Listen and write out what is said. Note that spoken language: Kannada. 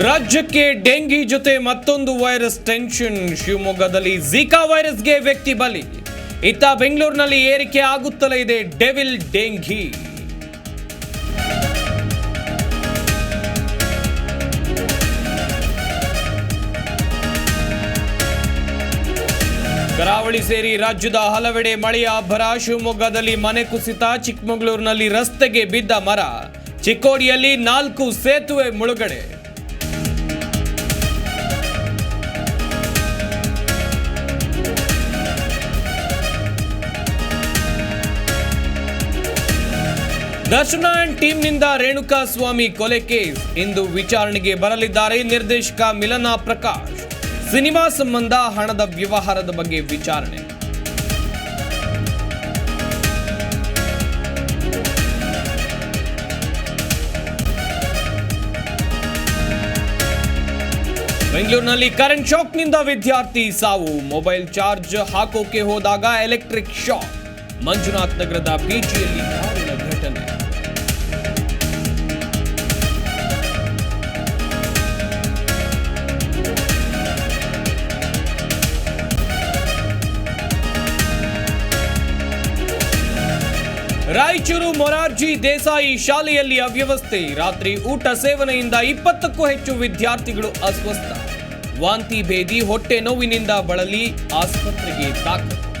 ರಾಜ್ಯಕ್ಕೆ ಡೆಂಗಿ ಜೊತೆ ಮತ್ತೊಂದು ವೈರಸ್ ಟೆನ್ಷನ್. ಶಿವಮೊಗ್ಗದಲ್ಲಿ ಝಿಕಾ ವೈರಸ್ಗೆ ವ್ಯಕ್ತಿ ಬಲಿ. ಇತ್ತ ಬೆಂಗಳೂರಿನಲ್ಲಿ ಏರಿಕೆ ಆಗುತ್ತಲೇ ಇದೆ ಡೆವಿಲ್ ಡೆಂಗಿ ಕರಾವಳಿ ಸೇರಿ ರಾಜ್ಯದ ಹಲವೆಡೆ ಮಳೆಯ ಅಬ್ಬರ ಶಿವಮೊಗ್ಗದಲ್ಲಿ ಮನೆ ಕುಸಿತ, ಚಿಕ್ಕಮಗಳೂರಿನಲ್ಲಿ ರಸ್ತೆಗೆ ಬಿದ್ದ ಮರ. ಚಿಕ್ಕೋಡಿಯಲ್ಲಿ ನಾಲ್ಕು ಸೇತುವೆ ಮುಳುಗಡೆ. ದರ್ಶನ ಅಂಡ್ ಟೀಮ್ನಿಂದ ರೇಣುಕಾ ಸ್ವಾಮಿ ಕೊಲೆ ಕೇಸ್. ಇಂದು ವಿಚಾರಣೆಗೆ ಬರಲಿದ್ದಾರೆ ನಿರ್ದೇಶಕ ಮಿಲನಾ ಪ್ರಕಾಶ್. ಸಿನಿಮಾ ಸಂಬಂಧ ಹಣದ ವ್ಯವಹಾರದ ಬಗ್ಗೆ ವಿಚಾರಣೆ. ಬೆಂಗಳೂರಿನಲ್ಲಿ ಕರೆಂಟ್ ಶಾಕ್ನಿಂದ ವಿದ್ಯಾರ್ಥಿ ಸಾವು. ಮೊಬೈಲ್ ಚಾರ್ಜ್ ಹಾಕೋಕೆ ಹೋದಾಗ ಎಲೆಕ್ಟ್ರಿಕ್ ಶಾಕ್. ಮಂಜುನಾಥ್ ನಗರದ ಪಿಜಿಯಲ್ಲಿ ದಾರುಣ ಘಟನೆ. ರಾಯಚೂರು ಮೊರಾರ್ಜಿ ದೇಸಾಯಿ ಶಾಲೆಯಲ್ಲಿ ಅವ್ಯವಸ್ಥೆ. ರಾತ್ರಿ ಊಟ ಸೇವನೆಯಿಂದ ಇಪ್ಪತ್ತಕ್ಕೂ ಹೆಚ್ಚು ವಿದ್ಯಾರ್ಥಿಗಳು ಅಸ್ವಸ್ಥ. ವಾಂತಿ ಭೇದಿ, ಹೊಟ್ಟೆ ನೋವಿನಿಂದ ಬಳಲಿ ಆಸ್ಪತ್ರೆಗೆ ದಾಖಲು.